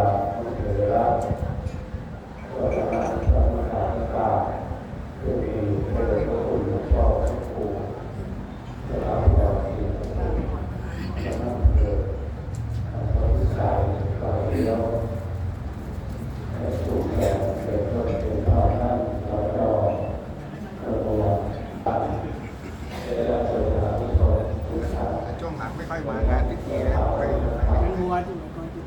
าเถระวัฒนธรรมกาตาผู้มีพระเดชพระคุณหลวงพ่อพระครูสถาบันศิลปะคณะเกิดพระวิสัยฝ่ายเดียวและถูกแก่เป็นต้นเป็นพ่อท่านต่อต่อกระวนการได้รับสถานที่ของทุกท่านช่วงหลังไม่ค่อยมางานพิธีแล้วไป มัวที่ไหนก็ที่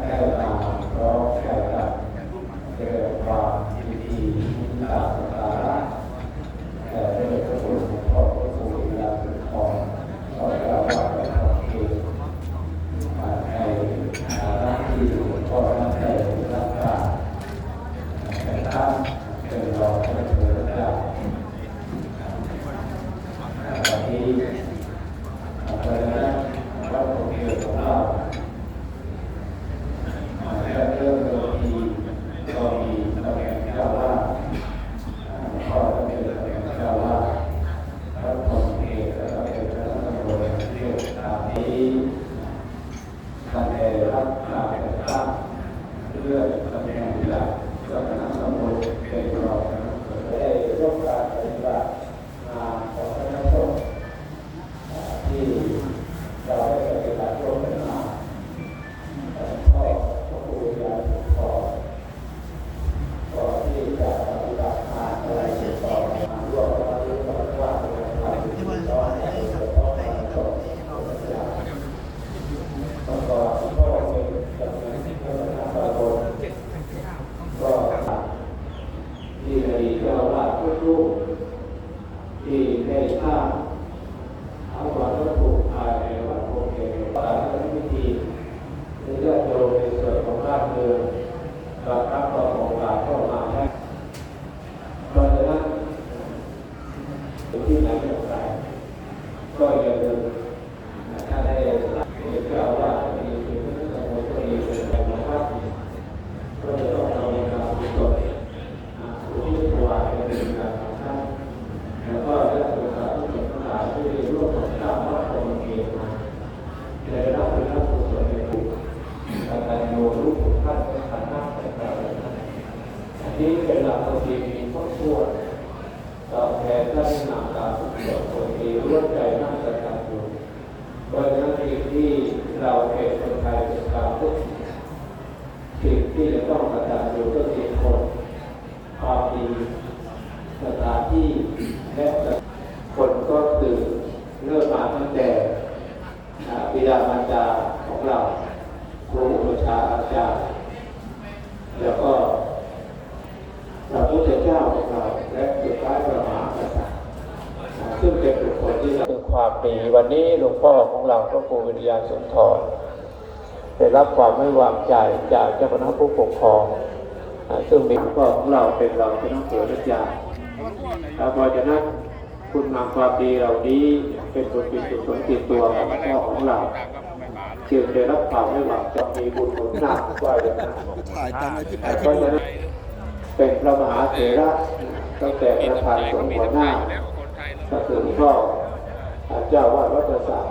ได้ตามเพราะแก่กับเกิดความยินดี ตามตาระแต่ได้พระคุณพ่อพระครูวิลาสุนทรขอเจ้าว่าพระคุณในฐานะที่หลวงพ่อท่านได้รับการแต่ท่านเป็นรองพระเถรเจ้าวันนี้เพราะฉะนั้นพระคุณของเรา และเรื่องเดิมทีก็มีตำแหน่งเจ้าว่าพ่อก็เป็นตำแหน่งเจ้าว่าพระพรเอกและก็เป็นพระตำรวจ เทศตามนี้ท่านได้รับการแต่งตั้งเพื่อตำแหน่งจากเจ้าคณะตำบลจเป็นรองได้ร่วมการปฏิบัติงานของคณะสงฆ์ที่เราได้ปฏิบัติร่วมกันมา ก็พระครูยาสุขอก่อนที่จะปฏิบัติงานอะไรต่อมาร่วมกันรู้กันว่าเราทำ ที่ว่า ต่อ ไอ้ ให้ ไอ้ เกิด ไอ้ ต่อ ไอ้ มา ไอ้ ต่อ เรา ต้องก่อนพ่อเป็นจำเป็นที่พระนาคาโตก็ที่อดีตเจ้าอาวาสทุกรูปที่ได้สร้างเอาวัดพระถูกภายในวัดโพเกศวัดพระพิธี ในเรื่องโยมในส่วนของบ้านเมืองบางครั้งก็โอกาสเข้ามาให้เพราะฉะนั้นที่ไหนอย่างไรก็อย่าลืมถ้าได้เจ้าว่ามีสิ่งที่สมุทรมีเป็นธรรมชาติก็จะต้องทำในการกุศลอุทิศถวายเป็นการของท่านแล้วก็ได้ศึกษาทุกสิ่งทั้งหลายที่ร่วมกับข้าพระองค์เองมาได้รับเป็นรับกุศลในบุญ การโยน ลูกของท่านในฐานะเป็นการอันนี้เป็นหลักปฏิมีครอบครัวตอบแทนท่านนามการสุขสดคนดีร่วมใจนั่งกระทำอยู่เพราะฉะนั้นสิ่งที่เราเป็นคนไทยเป็นการทุกสิ่งที่จะต้องกระทำอยู่ก็คือคนความดีสถานที่และคนก็ตื่นเริ่มมาตั้งแต่บิดามารดาของเรา ครูอุปชาอาจารย์แล้วก็พระพุทธเจ้าของเราและสุดท้ายพระมหากษัตริย์อ่าซึ่งเป็นบุคคลที่เราคือความดีวันนี้หลวงพ่อของเราพระครูวิทยาสุนทรได้รับความไม่วางใจจากเจ้าคณะผู้ปกครอง ซึ่งมีหลวงพ่อของเราเป็นเรองเจ้าหน้าที่ราชการเพราะฉะนั้นคุณงามความดีเหล่านี้เป็นบทเป็นกุศลติดตัวของพ่อของเรา จึงได้รับความไม่หวังจะมีบุญหนุนหนักว่าอย่างนั้นถ่ายตามไอ้ที่ไปเพราะฉะนั้นเป็นพระมหาเถระตั้งแต่ประธานสงฆ์หัวหน้าก็ถึงพ่อเจ้าวาดวัดประสาท